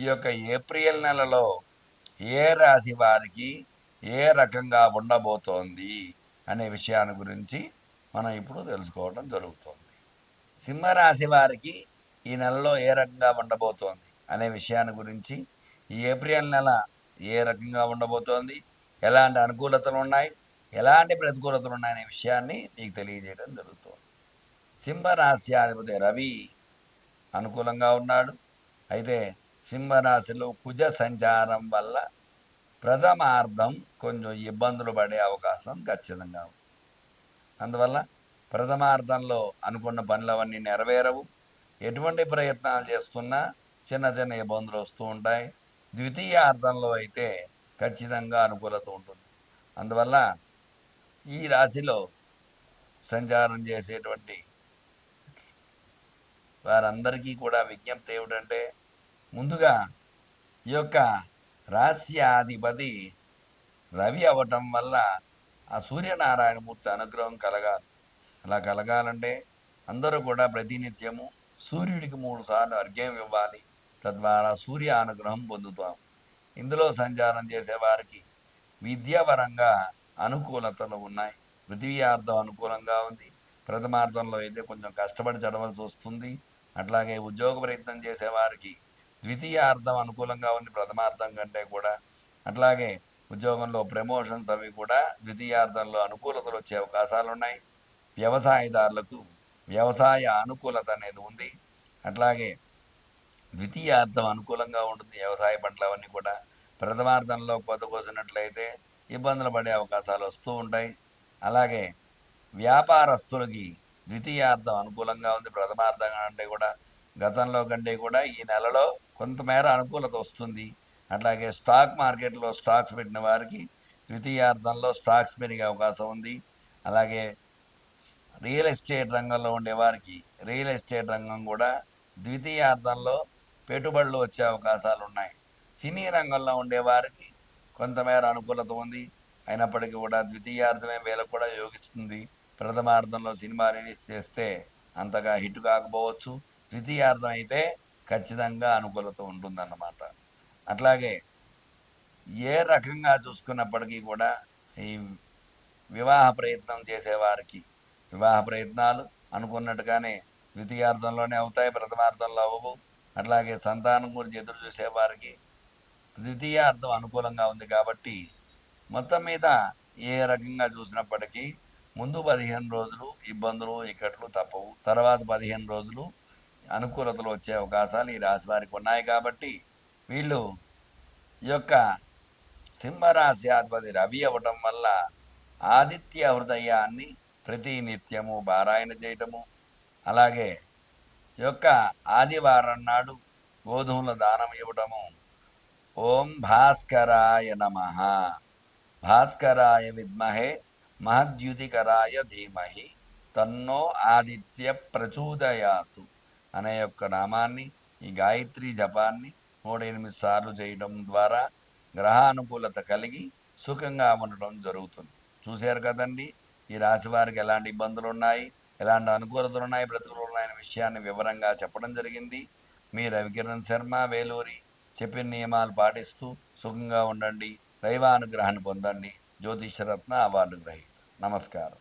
ఈ యొక్క ఏప్రిల్ నెలలో ఏ రాశి వారికి ఏ రకంగా ఉండబోతోంది అనే విషయాన్ని గురించి మనం ఇప్పుడు తెలుసుకోవడం జరుగుతుంది. సింహరాశి వారికి ఈ నెలలో ఏ రకంగా ఉండబోతోంది అనే విషయాన్ని గురించి ఈ ఏప్రిల్ నెల ఏ రకంగా ఉండబోతోంది ఎలాంటి అనుకూలతలు ఉన్నాయి ఎలాంటి ప్రతికూలతలు ఉన్నాయనే విషయాన్ని మీకు తెలియజేయడం జరుగుతుంది. సింహరాశ్యాధిపతి రవి అనుకూలంగా ఉన్నాడు. అయితే సింహరాశిలో కుజ సంచారం వల్ల ప్రథమార్థం కొంచెం ఇబ్బందులు పడే అవకాశం ఖచ్చితంగా అందువల్ల ప్రథమార్థంలో అనుకున్న పనులు అవన్నీ నెరవేరవు. ఎటువంటి ప్రయత్నాలు చేస్తున్నా చిన్న చిన్న ఇబ్బందులు వస్తూ ఉంటాయి. ద్వితీయార్థంలో అయితే ఖచ్చితంగా అనుకూలత ఉంటుంది. అందువల్ల ఈ రాశిలో సంచారం చేసేటువంటి వారందరికీ కూడా విజ్ఞప్తి ఏమిటంటే ముందుగా ఈ యొక్క రహస్యాధిపతి రవి అవ్వటం వల్ల ఆ సూర్యనారాయణమూర్తి అనుగ్రహం కలగాలి. అలా కలగాలంటే అందరూ కూడా ప్రతినిత్యము సూర్యుడికి మూడు సార్లు అర్ఘ్యం ఇవ్వాలి. తద్వారా సూర్య అనుగ్రహం పొందుతాం. ఇందులో సంచారం చేసేవారికి విద్యాపరంగా అనుకూలతలు ఉన్నాయి. ద్వితీయార్థం అనుకూలంగా ఉంది. ప్రథమార్థంలో అయితే కొంచెం కష్టపడి చదవలసి వస్తుంది. అట్లాగే ఉద్యోగ ప్రయత్నం చేసేవారికి ద్వితీయార్థం అనుకూలంగా ఉంది ప్రథమార్థం కంటే కూడా అట్లాగే ఉద్యోగంలో ప్రమోషన్స్ అవి కూడా ద్వితీయార్థంలో అనుకూలతలు వచ్చే అవకాశాలు ఉన్నాయి. వ్యవసాయదారులకు వ్యవసాయ అనుకూలత అనేది ఉంది. అట్లాగే ద్వితీయార్థం అనుకూలంగా ఉంటుంది. వ్యవసాయ పంటలు అవన్నీ కూడా ప్రథమార్థంలో కొత్త కోసినట్లయితే ఇబ్బందులు పడే అవకాశాలు వస్తూ ఉంటాయి. అలాగే వ్యాపారస్తులకి ద్వితీయార్థం అనుకూలంగా ఉంది. ప్రథమార్థం అంటే కూడా గతంలో కంటే కూడా ఈ నెలలో కొంతమేర అనుకూలత వస్తుంది. అట్లాగే స్టాక్ మార్కెట్లో స్టాక్స్ పెట్టిన వారికి ద్వితీయార్థంలో స్టాక్స్ పెరిగే అవకాశం ఉంది. అలాగే రియల్ ఎస్టేట్ రంగంలో ఉండేవారికి రియల్ ఎస్టేట్ రంగం కూడా ద్వితీయార్థంలో పెట్టుబడులు వచ్చే అవకాశాలు ఉన్నాయి. సినీ రంగంలో ఉండేవారికి కొంతమేర అనుకూలత ఉంది. అయినప్పటికీ కూడా ద్వితీయార్థమే వేలకు కూడా యోగిస్తుంది. ప్రథమార్థంలో సినిమా రిలీజ్ చేస్తే అంతగా హిట్ కాకపోవచ్చు. ద్వితీయార్థం అయితే ఖచ్చితంగా అనుకూలత ఉంటుందన్నమాట. అట్లాగే ఏ రకంగా చూసుకున్నప్పటికీ కూడా ఈ వివాహ ప్రయత్నం చేసేవారికి వివాహ ప్రయత్నాలు అనుకున్నట్టుగానే ద్వితీయార్థంలోనే అవుతాయి ప్రథమార్థంలో అవ్వవు. అట్లాగే సంతానం గురించి ఎదురు చూసేవారికి ద్వితీయార్థం అనుకూలంగా ఉంది కాబట్టి మొత్తం మీద ఏ రకంగా చూసినప్పటికీ ముందు పదిహేను రోజులు ఇబ్బందులు ఇక్కట్లు తప్పవు. తర్వాత పదిహేను రోజులు అనుకూలతలు వచ్చే అవకాశాలు ఈ రాశి వారికి ఉన్నాయి కాబట్టి వీళ్ళు ఈ యొక్క సింహరాశ్యాధిపతి రవి అవ్వటం వల్ల ఆదిత్య హృదయాన్ని ప్రతి నిత్యము పారాయణ చేయటము అలాగే ఈ యొక్క ఆదివారం నాడు గోధుమల దానం ఇవ్వటము. ఓం భాస్కరాయ నమ. భాస్కరాయ విద్మహే మహద్యుతికరాయ ధీమహి తన్నో ఆదిత్య ప్రచోదయాతు. అనే యొక్క నామాన్ని ఈ గాయత్రి జపాన్ని నూట ఎనిమిది సార్లు చేయడం ద్వారా గ్రహానుకూలత కలిగి సుఖంగా ఉండటం జరుగుతుంది. చూశారు కదండి ఈ రాశి వారికి ఎలాంటి ఇబ్బందులు ఉన్నాయి ఎలాంటి అనుకూలతలు ఉన్నాయి ప్రతికూలతలు ఉన్నాయనే విషయాన్ని వివరంగా చెప్పడం జరిగింది. మీ రవికిరణ్ శర్మ వేలూరి చెప్పిన నియమాలు పాటిస్తూ సుఖంగా ఉండండి దైవానుగ్రహాన్ని పొందండి. జ్యోతిషరత్న అవార్డు గ్రహీత. నమస్కారం.